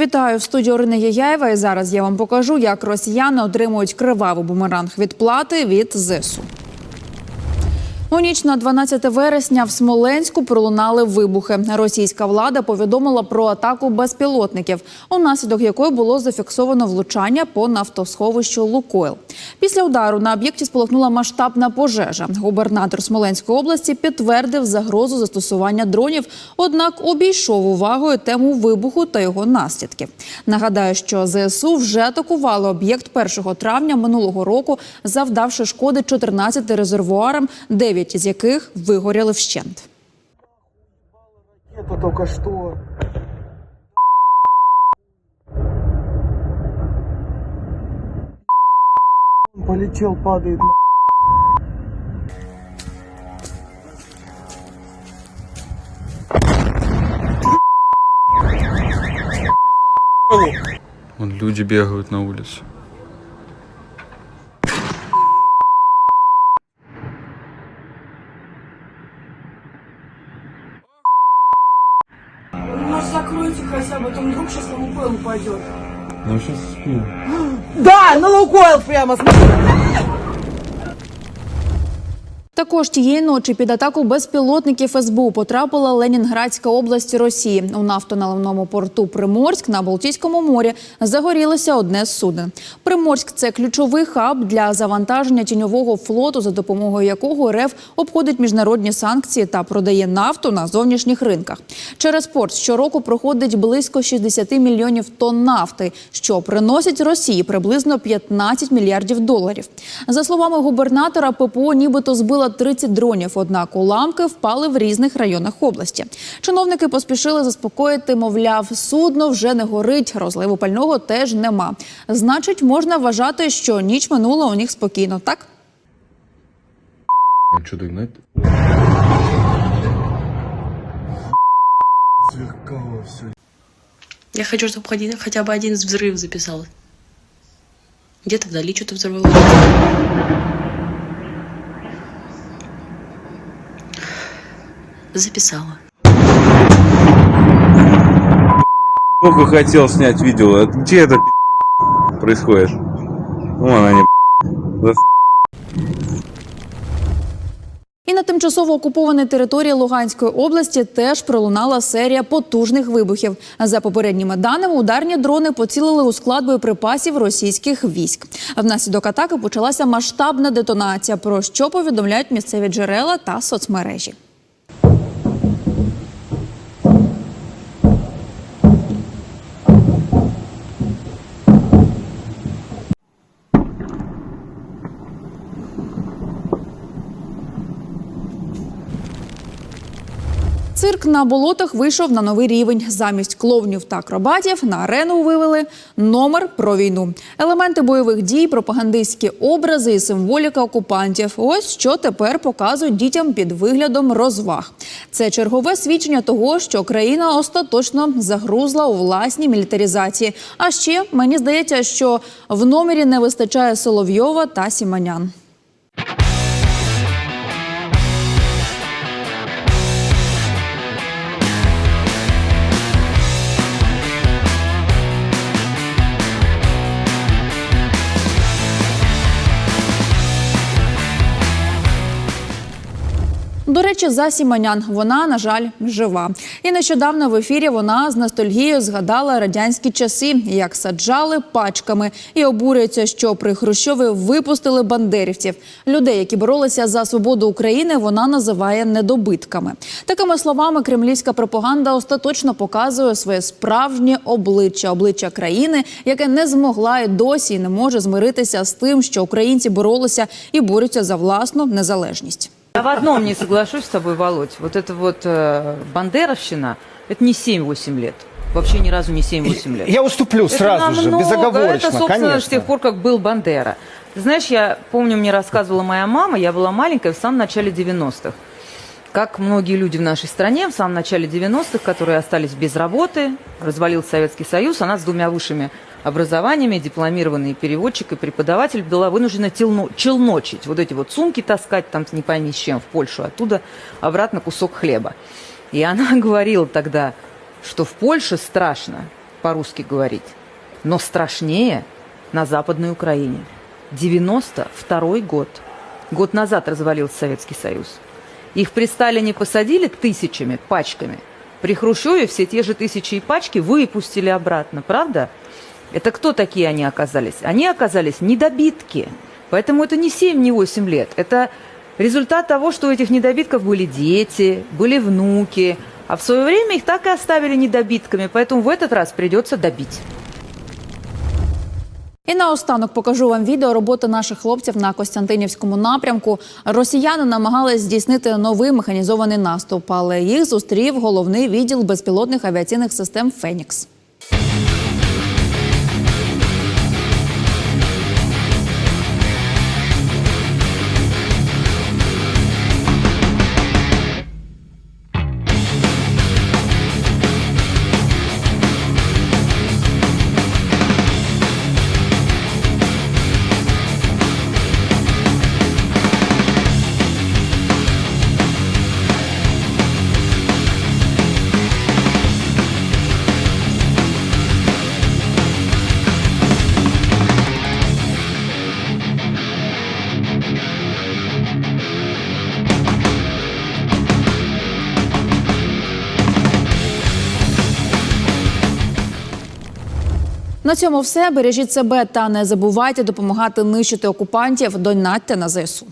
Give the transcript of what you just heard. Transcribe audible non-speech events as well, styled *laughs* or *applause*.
Вітаю в студії Орини Яяєва. І зараз я вам покажу, як росіяни отримують кривавий бумеранг відплати від ЗСУ. У ніч на 12 вересня в Смоленську пролунали вибухи. Російська влада повідомила про атаку безпілотників, унаслідок якої було зафіксовано влучання по нафтосховищу Лукойл. Після удару на об'єкті спалахнула масштабна пожежа. Губернатор Смоленської області підтвердив загрозу застосування дронів, однак обійшов увагою тему вибуху та його наслідки. Нагадаю, що ЗСУ вже атакували об'єкт 1 травня минулого року, завдавши шкоди 14 резервуарам, 9 із яких вигоріли вщент. Это только полетел, падает. на- Вон люди бегают на улице. Может, закройте хотя бы, а то вдруг сейчас на Лукойл упадет. Ну сейчас спим. Да, на Лукойл прямо. смотри. Також тієї ночі під атаку безпілотників СБУ потрапила Ленінградська область Росії. У нафтоналивному порту Приморськ на Балтійському морі загорілося одне з суден. Приморськ це ключовий хаб для завантаження тіньового флоту, за допомогою якого РФ обходить міжнародні санкції та продає нафту на зовнішніх ринках. Через порт щороку проходить близько 60 мільйонів тонн нафти, що приносить Росії приблизно 15 мільярдів доларів. За словами губернатора, ППО нібито збила 30 дронів, однак уламки впали в різних районах області. Чиновники поспішили заспокоїти, мовляв, судно вже не горить, розливу пального теж нема. Значить, можна вважати, що ніч минула у них спокійно, так? Что догнать? Сверкало все. Я хочу, чтобы хотя- хотя бы один взрыв записал. Где-то вдали что-то взорвалось. Записала. Только хотел снять видео. Где это происходит? Вон они. І на тимчасово окупованій території Луганської області теж пролунала серія потужних вибухів. За попередніми даними, ударні дрони поцілили у склад боєприпасів російських військ. Внаслідок атаки почалася масштабна детонація, про що повідомляють місцеві джерела та соцмережі. Цирк на болотах вийшов на новий рівень. Замість клоунів та акробатів на арену вивели номер про війну. Елементи бойових дій, пропагандистські образи і символіка окупантів. Ось що тепер показують дітям під виглядом розваг. Це чергове свідчення того, що країна остаточно загрузла у власній мілітаризації. А ще мені здається, що в номері не вистачає Соловйова та Сіманян. До речі, за Сіманян вона, на жаль, жива. І нещодавно в ефірі вона з ностальгією згадала радянські часи, як саджали пачками, і обурюється, що при Хрущові випустили бандерівців. Людей, які боролися за свободу України, вона називає недобитками. Такими словами, кремлівська пропаганда остаточно показує своє справжнє обличчя, обличчя країни, яке не змогла і досі не може змиритися з тим, що українці боролися і борються за власну незалежність. Я в одном не соглашусь с тобой, Володь. Вот это вот э, бандеровщина, это не 7-8 лет. Вообще ни разу не 7-8 лет. Я уступлю Это сразу же, намного. безоговорочно, Это, собственно, конечно. с тех пор, как был Бандера. Знаешь, я помню, мне рассказывала моя мама, я была маленькая в самом начале 90-х. Как многие люди в нашей стране в самом начале 90-х, которые остались без работы, развалился Советский Союз, она с двумя высшими образованиями, дипломированный переводчик и преподаватель, была вынуждена телно- челночить, вот эти вот сумки таскать, там не пойми с чем, в Польшу, оттуда обратно кусок хлеба. И она *laughs* говорила тогда, что в Польше страшно, по-русски говорить. Но страшнее на Западной Украине. 92 год. Год назад развалился Советский Союз. Их при Сталине посадили тысячами, пачками. При Хрущеве все те же тысячи и пачки выпустили обратно, правда? Это кто такие они оказались? Они оказались недобитки. Поэтому это не 7, не 8 лет. Это результат того, что у этих недобитков были дети, были внуки. А в свое время их так и оставили недобитками. Поэтому в этот раз придется добить. І наостанок покажу вам відео роботи наших хлопців на Костянтинівському напрямку. Росіяни намагались здійснити новий механізований наступ, але їх зустрів головний відділ безпілотних авіаційних систем Фенікс. На цьому все. Бережіть себе та не забувайте допомагати нищити окупантів. Донатьте на ЗСУ.